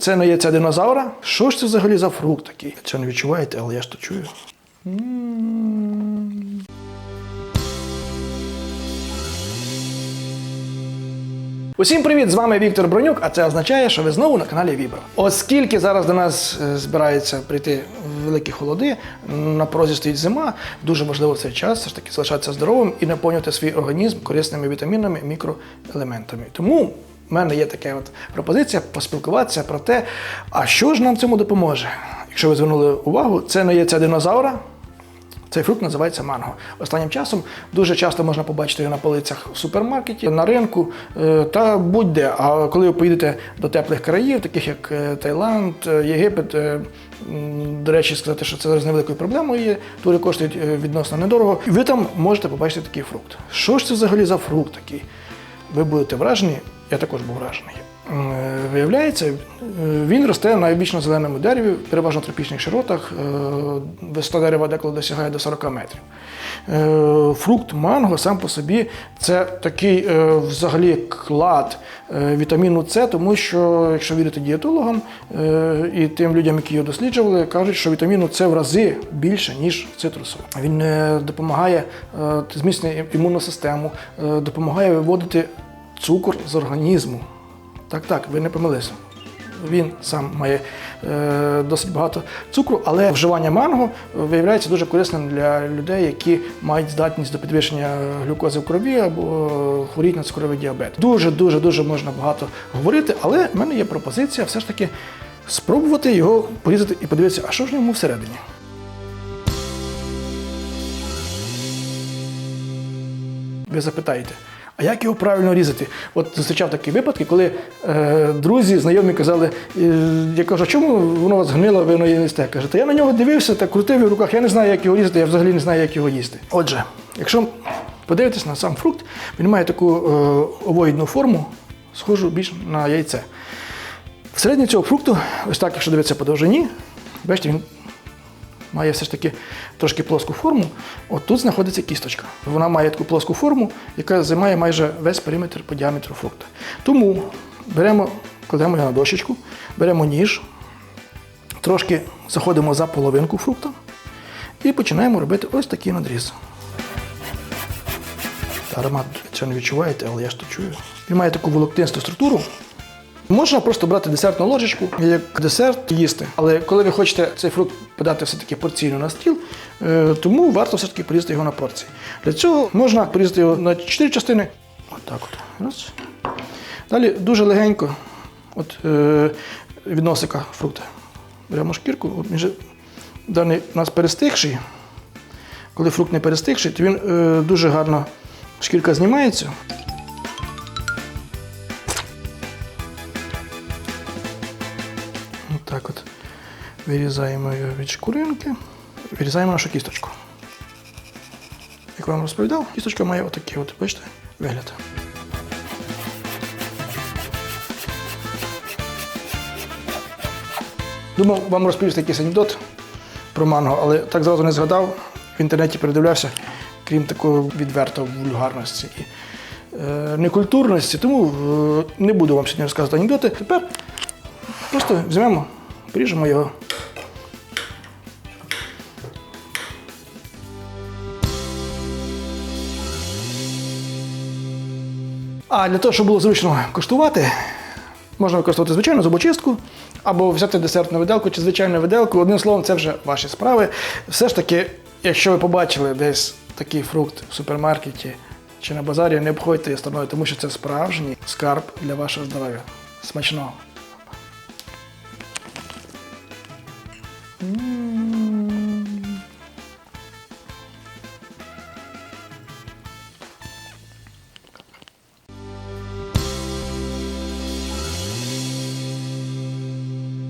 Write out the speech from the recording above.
це не яйця динозавра. Що ж це взагалі за фрукт такий? Це не відчуваєте, але я ж то чую. Усім привіт! З вами Віктор Бронюк, а це означає, що ви знову на каналі Вібро. Оскільки зараз до нас е, збираються прийти великі холоди, на порозі стоїть зима, дуже важливо в цей час все ж таки залишатися здоровим і наповнювати свій організм корисними вітамінами, мікроелементами. Тому в мене є така от пропозиція поспілкуватися про те, а що ж нам цьому допоможе. Якщо ви звернули увагу, це не яйця динозавра. Цей фрукт називається манго. Останнім часом дуже часто можна побачити його на полицях в супермаркеті, на ринку е, та будь-де. А коли ви поїдете до теплих країв, таких як е, Таїланд, е, Єгипет, до речі, сказати, що це зараз невеликою проблемою є, тури коштують відносно недорого. Ви там можете побачити такий фрукт. Що ж це взагалі за фрукт такий? Ви будете вражені, я також був вражений. Е, Виявляється, е, він росте на вічно зеленому дереві, переважно тропічних широтах. Е, Висота дерева деколи досягає до 40 метрів. Фрукт манго сам по собі це такий взагалі клад вітаміну С, тому що, якщо вірити дієтологам і тим людям, які його досліджували, кажуть, що вітаміну С в рази більше, ніж цитрусу. Він допомагає зміцнює імунну систему, допомагає виводити цукор з організму. Так, так, ви не помилися. Він сам має е, досить багато цукру, але вживання манго виявляється дуже корисним для людей, які мають здатність до підвищення глюкози в крові або хворіють на цукровий діабет. Дуже, дуже, дуже можна багато говорити, але в мене є пропозиція все ж таки спробувати його порізати і подивитися, а що ж в ньому всередині. Ви запитаєте, а як його правильно різати? От зустрічав такі випадки, коли е, друзі, знайомі казали, е, я кажу, а чому воно вас гнило, ви воно її не? Каже, та я на нього дивився, так крутив в руках, я не знаю, як його різати, я взагалі не знаю, як його їсти. Отже, якщо подивитись на сам фрукт, він має таку е, овоїдну форму, схожу більш на яйце. Всередині цього фрукту, ось так, якщо дивитися по довжині, бачите, він має все ж таки трошки плоску форму. От тут знаходиться кісточка. Вона має таку плоску форму, яка займає майже весь периметр по діаметру фрукта. Тому беремо, кладемо його на дощечку, беремо ніж, трошки заходимо за половинку фрукта і починаємо робити ось такий надріз. Аромат цього не відчуваєте, але я ж то чую. Він має таку волоктинсту структуру. Можна просто брати десертну ложечку як десерт їсти. Але коли ви хочете цей фрукт подати все-таки порційно на стіл, е, тому варто все-таки порізати його на порції. Для цього можна порізати його на 4 частини. Отак от. Раз. Далі дуже легенько от, е, від носика фрукта. Беремо шкірку, от же даний у нас перестигший. Коли фрукт не перестигший, то він е, дуже гарно шкірка знімається. Так от вирізаємо його від шкуринки, вирізаємо нашу кісточку. Як вам розповідав, кісточка має отакий от, бачите, вигляд. Думав вам розповісти якийсь анекдот про манго, але так зразу не згадав. В інтернеті передивлявся, крім такого відвертого вульгарності і е, некультурності. Тому е, не буду вам сьогодні розказувати анекдоти. Тепер Просто візьмемо, поріжемо його. А для того, щоб було зручно коштувати, можна використовувати звичайну зубочистку або взяти десертну виделку чи звичайну виделку. Одним словом, це вже ваші справи. Все ж таки, якщо ви побачили десь такий фрукт в супермаркеті чи на базарі, не обходьте її стороною, тому що це справжній скарб для вашого здоров'я. Смачного! Mm.